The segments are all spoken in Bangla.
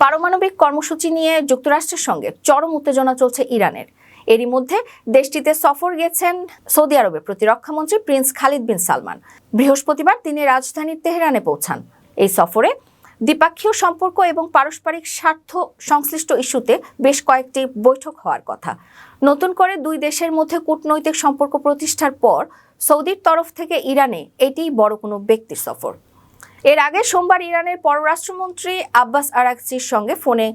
পারমাণবিক কর্মসূচি নিয়ে যুক্তরাষ্ট্রের সঙ্গে চরম উত্তেজনা চলছে ইরানের। এরই মধ্যে দেশটিতে সফর গেছেন সৌদি আরবের প্রতিরক্ষামন্ত্রী প্রিন্স খালিদ বিন সালমান। বৃহস্পতিবার তিনি রাজধানীর তেহরানে পৌঁছান। এই সফরে দ্বিপাক্ষীয় সম্পর্ক এবং পারস্পরিক স্বার্থ সংশ্লিষ্ট ইস্যুতে বেশ কয়েকটি বৈঠক হওয়ার কথা। নতুন করে দুই দেশের মধ্যে কূটনৈতিক সম্পর্ক প্রতিষ্ঠার পর সৌদির তরফ থেকে ইরানে এটিই বড় কোনো ব্যক্তির সফর। এর আগে সোমবার ইরানের পররাষ্ট্রমন্ত্রী আব্বাস আরাকচির সঙ্গে ফোনে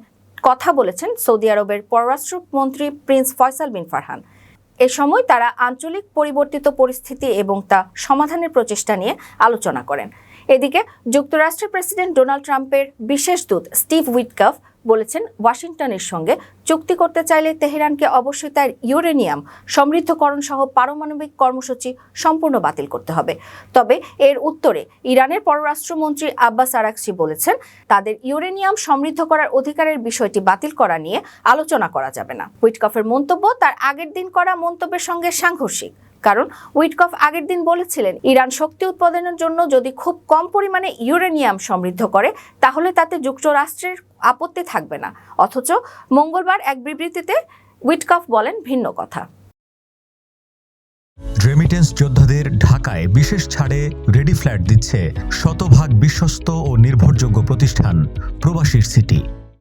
কথা বলেছেন সৌদি আরবের পররাষ্ট্রমন্ত্রী প্রিন্স ফয়সাল বিন ফারহান। এ সময় তারা আঞ্চলিক পরিবর্তিত পরিস্থিতি এবং তা সমাধানের প্রচেষ্টা নিয়ে আলোচনা করেন। এদিকে যুক্তরাষ্ট্রের প্রেসিডেন্ট ডোনাল্ড ট্রাম্পের বিশেষ দূত স্টিভ উইটকাফ বলেছেন, ওয়াশিংটনের সঙ্গে চুক্তি করতে চাইলে তেহরানকে অবশ্যই তার ইউরেনিয়াম সমৃদ্ধকরণ সহ পারমাণবিক কর্মসূচি সম্পূর্ণ বাতিল করতে হবে। তবে এর উত্তরে ইরানের পররাষ্ট্রমন্ত্রী আব্বাস আরাকচি বলেছেন, তাদের ইউরেনিয়াম সমৃদ্ধ করার অধিকারের বিষয়টি বাতিল করা নিয়ে আলোচনা করা যাবে না। উইটকফের মন্তব্য, তার আগের দিন করা মন্তব্যের সঙ্গে সাংঘর্ষিক। কারণ উইটকফ আগের দিন বলেছিলেন, ইরান শক্তি উৎপাদনের জন্য যদি খুব কম পরিমাণে ইউরেনিয়াম সমৃদ্ধ করে, তাহলে তাতে যুক্তরাষ্ট্রের আপত্তি থাকবে না। অথচ মঙ্গলবার এক বিবৃতিতে উইটকফ বলেন ভিন্ন কথা। রেমিটেন্স যোদ্ধাদের ঢাকায় বিশেষ ছাড়ে রেডি ফ্ল্যাট দিচ্ছে শতভাগ বিশ্বস্ত ও নির্ভরযোগ্য প্রতিষ্ঠান প্রবাসীর সিটি।